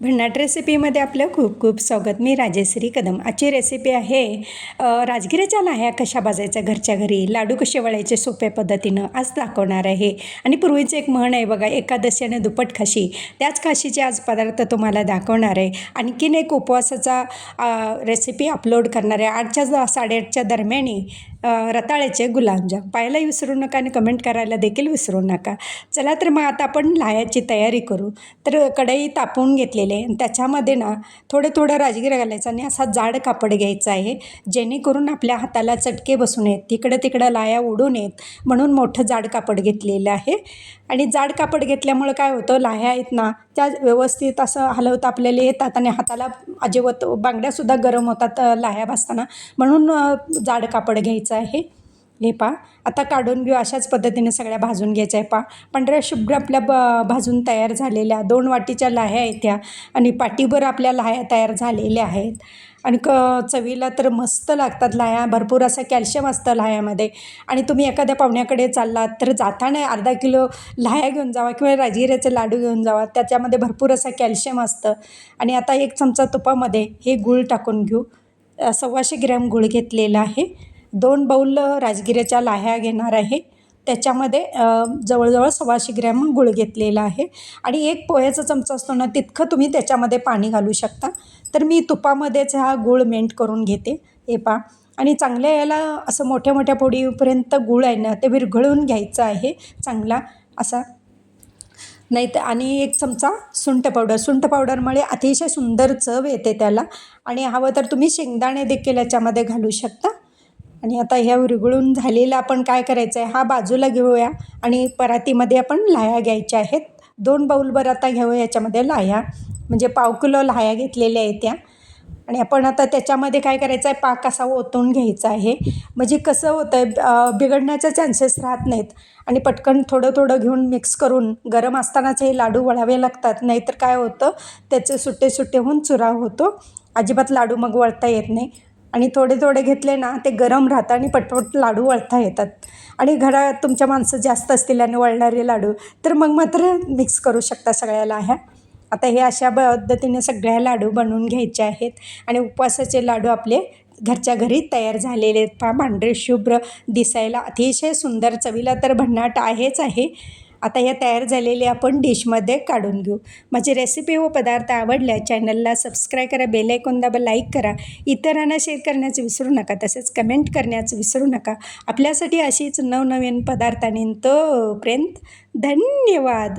भन्नाट रेसिपीमध्ये आपलं खूप खूप स्वागत. मी राजेश्री कदम. आजची रेसिपी आहे राजगिऱ्याच्या लाह्या कशा भाजायच्या घरच्या घरी लाडू कसे वळायचे सोप्या पद्धतीनं आज दाखवणार आहे. आणि पूर्वीचं एक म्हण आहे बघा एकादशीने दुप्पट खाशी. त्याच खाशीचे आज पदार्थ तुम्हाला दाखवणार आहे. आणखीन एक उपवासाचा रेसिपी अपलोड करणार आहे. आठच्या साडेआठच्या दरम्यानी रताळ्याचे गुलाबजाम. पाहायला विसरू नका आणि कमेंट करायला देखील विसरू नका. चला तर मग आता आपण लाह्याची तयारी करू. तर कढई तापवून घेतलेली आहे आणि त्याच्यामध्ये ना थोडं थोडं राजगिरा घालायचं आणि असा जाड कापड घ्यायचा आहे. जेणेकरून आपल्या हाताला चटके बसू नयेत तिकडं तिकडं लाया उडू नयेत म्हणून मोठं जाड कापड घेतलेलं आहे. आणि जाड कापड घेतल्यामुळं काय होतं लाह्या आहेत ना त्या व्यवस्थित असं हलवता आपल्याला येतात आणि हाताला अजिबात बांगड्यासुद्धा गरम होतात लाह्या भासताना म्हणून जाड कापड घ्यायचं आहे. हे पा. आता काढून घेऊ अशाच पद्धतीने सगळ्या भाजून घ्यायच्या आहे पा. पांढऱ्या शुभ्र आपल्या ब भाजून तयार झालेल्या दोन वाटीच्या लाह्या आहेत त्या आणि पाटीभर आपल्या लाह्या तयार झालेल्या आहेत. आणि क चवीला तर मस्त लागतात लाह्या भरपूर असं कॅल्शियम असतं लाह्यामध्ये. आणि तुम्ही एखाद्या पाहुण्याकडे चाललात तर जाताना अर्धा किलो लाह्या घेऊन जावा किंवा राजगिऱ्याचे लाडू घेऊन जावा त्याच्यामध्ये भरपूर असं कॅल्शियम असतं. आणि आता एक चमचा तुपामध्ये हे गूळ टाकून घेऊ. सव्वाशे ग्रॅम गूळ घेतलेला आहे. दोन बाऊल राजगिऱ्याच्या लाह्या घेणार आहे. त्याच्यामध्ये जवळजवळ सव्वाशे ग्रॅम गुळ घेतलेला आहे. आणि एक पोह्याचा चमचा असतो ना तितकं तुम्ही त्याच्यामध्ये पाणी घालू शकता. तर मी तुपामध्येच हा गूळ मेंट करून घेते. हे पा आणि चांगल्या याला असं मोठ्या मोठ्या पोडीपर्यंत गूळ आहे ना ते विरघळून घ्यायचं आहे. चांगला असा. नाही तर आणि एक चमचा सुंठ पावडर. सुंठ पावडरमुळे अतिशय सुंदर चव येते त्याला. आणि हवं तर तुम्ही शेंगदाणे देखील याच्यामध्ये घालू शकता. आणि आता ह्या विरघळून झालेला आपण काय करायचं आहे हा बाजूला घेऊया आणि परातीमध्ये आपण लाह्या घ्यायच्या आहेत. दोन बाऊलभर आता घेऊया याच्यामध्ये लाह्या म्हणजे पाव किलो लाह्या घेतलेल्या आहेत त्या. आणि आपण आता त्याच्यामध्ये काय करायचं आहे पाक असा ओतून घ्यायचा आहे. म्हणजे कसं होतं आहे बिघडण्याचे चान्सेस राहत नाहीत. आणि पटकन थोडं थोडं घेऊन मिक्स करून गरम असतानाच हे लाडू वळावे लागतात. नाहीतर काय होतं त्याचे सुट्टे सुट्टे होऊन चुरा होतो. अजिबात लाडू मग वळता येत नाही. आणि थोडे थोडे घेतले ना ते गरम राहतं आणि पटपट लाडू वळता येतात. आणि घरात तुमच्या माणसं जास्त असतील आणि वळणारे लाडू तर मग मात्र मिक्स करू शकता सगळ्याला ह्या. आता हे अशा पद्धतीने सगळ्या लाडू बनवून घ्यायचे आहेत. आणि उपवासाचे लाडू आपले घरच्या घरी तयार झालेले आहेत. पहा पांढरे शुभ्र दिसायला अतिशय सुंदर चवीला तर भन्नाट आहेच आहे. आता या तयार झालेल्या आपण डिशमध्ये काढून घेऊ. माझी रेसिपी व पदार्थ आवडल्या चॅनलला सबस्क्राईब करा बेल ऐकून दाबा लाईक करा. इतरांना शेअर करण्याचं विसरू नका तसेच कमेंट करण्याचं विसरू नका. आपल्यासाठी अशीच नवनवीन पदार्थांनी तोपर्यंत धन्यवाद.